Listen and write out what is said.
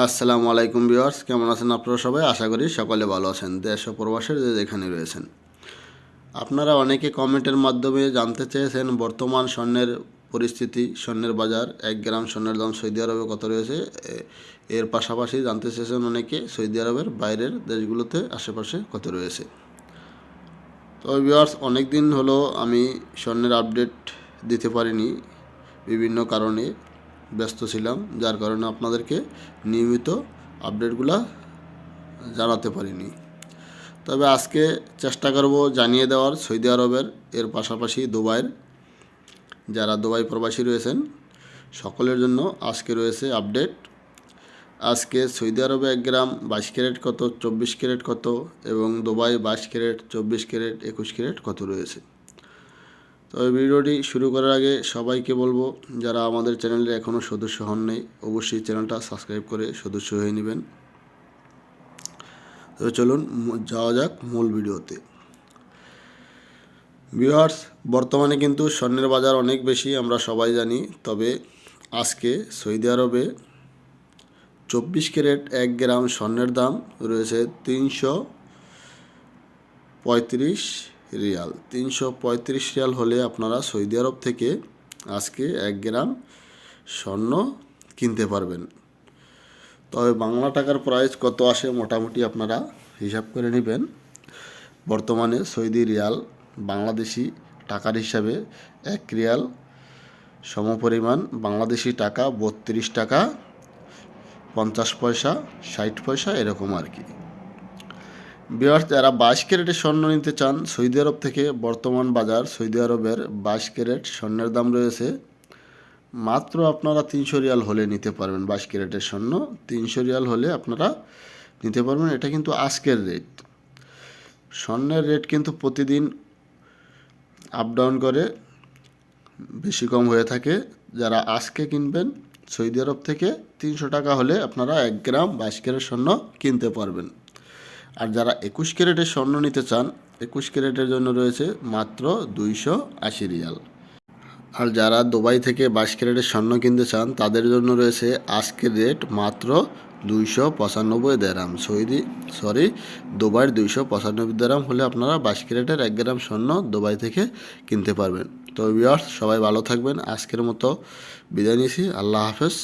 আসসালামু আলাইকুম ভিউয়ার্স, কেমন আছেন আপনারা সবাই? আশা করি সকলে ভালো আছেন, দেশ ও প্রবাসের যে যেখানে রয়েছেন। আপনারা অনেকে কমেন্টের মাধ্যমে জানতে চেয়েছেন, বর্তমান স্বর্ণের পরিস্থিতি, স্বর্ণের বাজার, এক গ্রাম স্বর্ণের দাম সৌদি আরবে কত রয়েছে? এর পাশাপাশি জানতে চেয়েছেন অনেকে, সৌদি আরবের বাইরের দেশগুলোতে আশেপাশে কত রয়েছে। তো ভিউয়ার্স অনেক দিন হলো আমি স্বর্ণের আপডেট দিতে পারিনি, বিভিন্ন কারণে। ব্যস্ত ছিলাম, যার কারণে আপনাদেরকে নিয়মিত আপডেটগুলো জানাতে পারিনি। তবে আজকে চেষ্টা করব জানিয়ে দেওয়ার সৌদি আরবের, এর পাশাপাশি দুবাইয়ের। যারা দুবাই প্রবাসী রয়েছেন, সকলের জন্য আজকে রয়েছে আপডেট। আজকে সৌদি আরবে এক গ্রাম বাইশ ক্যারেট কত, চব্বিশ ক্যারেট কত এবং দুবাই বাইশ ক্যারেট, চব্বিশ ক্যারেট, একুশ ক্যারেট কত রয়েছে? তো এই ভিডিওটি শুরু করার আগে সবাইকে বলব, যারা আমাদের চ্যানেলে এখনও সদস্য হন নাই অবশ্যই চ্যানেলটা সাবস্ক্রাইব করে সদস্য হয়ে নেবেন। তো চলুন যাওয়া যাক মূল ভিডিওতে। ভিউয়ার্স, বর্তমানে কিন্তু স্বর্ণের বাজার অনেক বেশি, আমরা সবাই জানি। তবে আজকে সৌদি আরবে চব্বিশ ক্যারেট এক গ্রাম স্বর্ণের দাম রয়েছে তিনশো পঁয়ত্রিশ রিয়াল। তিনশো পঁয়ত্রিশ রিয়াল হলে আপনারা সৌদি আরব থেকে আজকে এক গ্রাম স্বর্ণ কিনতে পারবেন। তবে বাংলা টাকার প্রাইস কত আসে মোটামুটি আপনারা হিসাব করে নেবেন। বর্তমানে সৌদি রিয়াল বাংলাদেশি টাকার হিসাবে এক রিয়াল সমপরিমাণ বাংলাদেশি টাকা বত্রিশ টাকা, পঞ্চাশ পয়সা, ষাট পয়সা এরকম আর কি। বিহার, যারা বাইশ ক্যারেটের স্বর্ণ নিতে চান, সৌদি আরব থেকে বর্তমান বাজার সৌদি আরবের বাইশ ক্যারেট স্বর্ণের দাম রয়েছে মাত্র আপনারা তিনশো রিয়াল হলে নিতে পারবেন বাইশ ক্যারেটের স্বর্ণ। তিনশো রিয়াল হলে আপনারা নিতে পারবেন, এটা কিন্তু আজকের রেট স্বর্ণের রেট কিন্তু প্রতিদিন আপ ডাউন করে, বেশি কম হয়ে থাকে। যারা আজকে কিনবেন, সৌদি আরব থেকে তিনশো টাকা হলে আপনারা এক গ্রাম বাইশ ক্যারেট স্বর্ণ কিনতে পারবেন। আর যারা একুশ ক্যারেটের স্বর্ণ নিতে চান, একুশ ক্যারেটের জন্য রয়েছে মাত্র দুইশো আশি রিয়াল। আর যারা দুবাই থেকে বাইশ ক্যারেটের স্বর্ণ কিনতে চান, তাদের জন্য রয়েছে আজকের রেট মাত্র দুইশো পঁচানব্বই দেরাম। সৌদি, সরি, দুবাইয়ের দুইশো পঁচানব্বই দেরাম হলে আপনারা বাইশ ক্যারেটের এক গ্রাম স্বর্ণ দুবাই থেকে কিনতে পারবেন। তো ভিউয়ার্স সবাই ভালো থাকবেন। আজকের মতো বিদায় নিয়েছি। আল্লাহ হাফেজ।